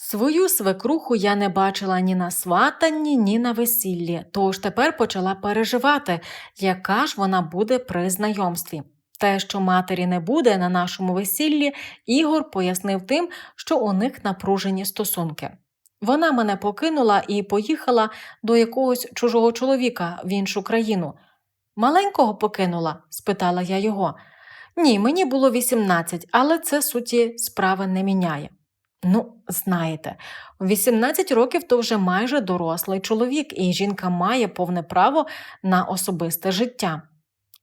Свою свекруху я не бачила ні на сватанні, ні на весіллі, тож тепер почала переживати, яка ж вона буде при знайомстві. Те, що матері не буде на нашому весіллі, Ігор пояснив тим, що у них напружені стосунки. Вона мене покинула і поїхала до якогось чужого чоловіка в іншу країну. Маленького покинула? спитала я його. Ні, мені було 18, але це суті справи не міняє. Ну, знаєте, 18 років то вже майже дорослий чоловік, і жінка має повне право на особисте життя.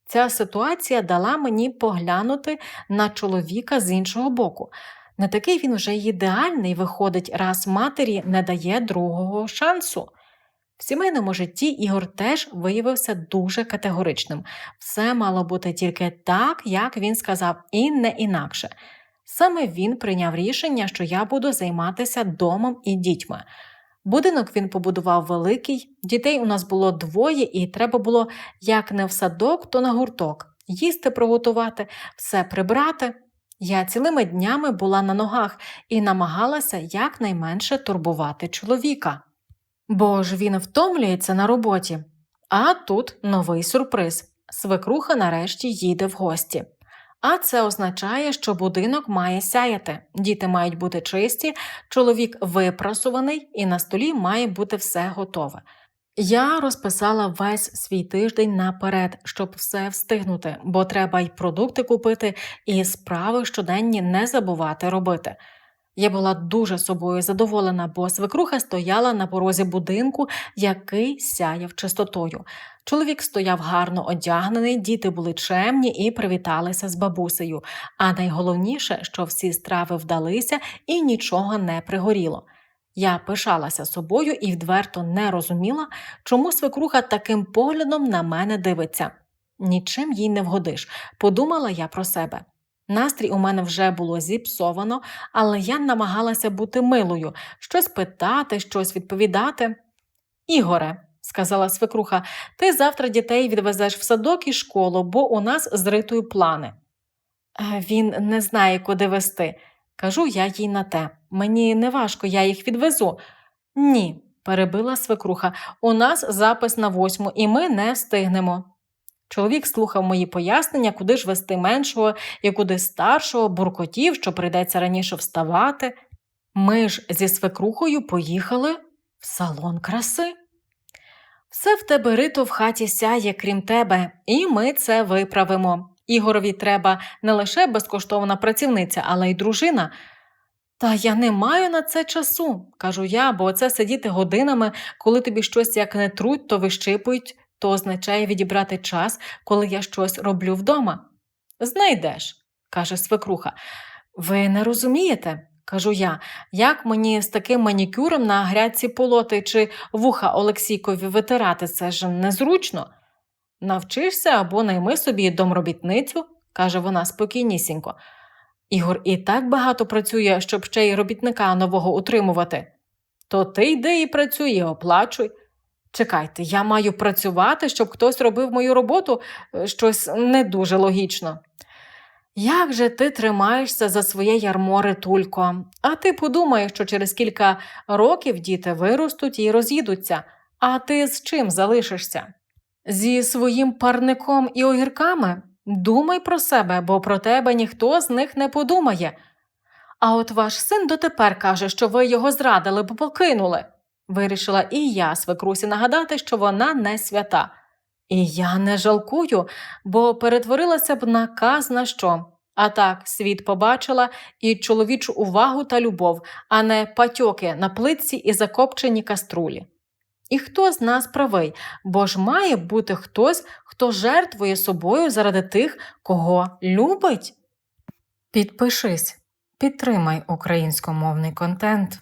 Ця ситуація дала мені поглянути на чоловіка з іншого боку. Не такий він вже ідеальний, виходить, раз матері не дає другого шансу. В сімейному житті Ігор теж виявився дуже категоричним. Все мало бути тільки так, як він сказав, і не інакше. Саме він прийняв рішення, що я буду займатися домом і дітьми. Будинок він побудував великий, дітей у нас було двоє, і треба було як не в садок, то на гурток, їсти приготувати, все прибрати. Я цілими днями була на ногах і намагалася якнайменше турбувати чоловіка. Бо ж він втомлюється на роботі. А тут новий сюрприз. Свекруха нарешті їде в гості. А це означає, що будинок має сяяти, діти мають бути чисті, чоловік випрасуваний, і на столі має бути все готове. Я розписала весь свій тиждень наперед, щоб все встигнути, бо треба й продукти купити, і справи щоденні не забувати робити. Я була дуже собою задоволена, бо свекруха стояла на порозі будинку, який сяяв чистотою. Чоловік стояв гарно одягнений, діти були чемні і привіталися з бабусею. А найголовніше, що всі страви вдалися і нічого не пригоріло. Я пишалася собою і відверто не розуміла, чому свекруха таким поглядом на мене дивиться. Нічим їй не вгодиш, подумала я про себе. Настрій у мене вже було зіпсовано, але я намагалася бути милою, щось питати, щось відповідати. Ігоре, сказала свекруха, ти завтра дітей відвезеш в садок і школу, бо у нас з ритою плани. «Е, Він не знає, куди вести. Кажу я їй на те. Мені не важко, я їх відвезу. Ні, перебила свекруха. У нас запис на восьму, і ми не встигнемо. Чоловік слухав мої пояснення, куди ж вести меншого і куди старшого, буркотів, що прийдеться раніше вставати. Ми ж зі свекрухою поїхали в салон краси. Все в тебе рито в хаті сяє, крім тебе, і ми це виправимо. Ігорові треба не лише безкоштовна працівниця, але й дружина. Та я не маю на це часу, кажу я, бо це сидіти годинами, коли тобі щось як не труть, то вищипують, то означає відібрати час, коли я щось роблю вдома. Знайдеш, каже свекруха. Ви не розумієте, кажу я, як мені з таким манікюром на грядці полоти чи вуха Олексійкові витирати, це ж незручно. Навчишся або найми собі домробітницю, каже вона спокійнісінько. Ігор і так багато працює, щоб ще й робітника нового утримувати. То ти йди і працюй, і оплачуй. Чекайте, я маю працювати, щоб хтось робив мою роботу Е, щось не дуже логічно. Як же ти тримаєшся за своє ярмо, Ритулько? А ти подумаєш, що через кілька років діти виростуть і роз'їдуться, а ти з чим залишишся? Зі своїм парником і огірками? Думай про себе, бо про тебе ніхто з них не подумає. А от ваш син дотепер каже, що ви його зрадили, бо покинули. Вирішила і я свекрусі нагадати, що вона не свята. І я не жалкую, бо перетворилася б на казна що. А так, світ побачила і чоловічу увагу та любов, а не патьоки на плитці і закопчені каструлі. І хто з нас правий, бо ж має бути хтось, хто жертвує собою заради тих, кого любить. Підпишись, підтримай українськомовний контент.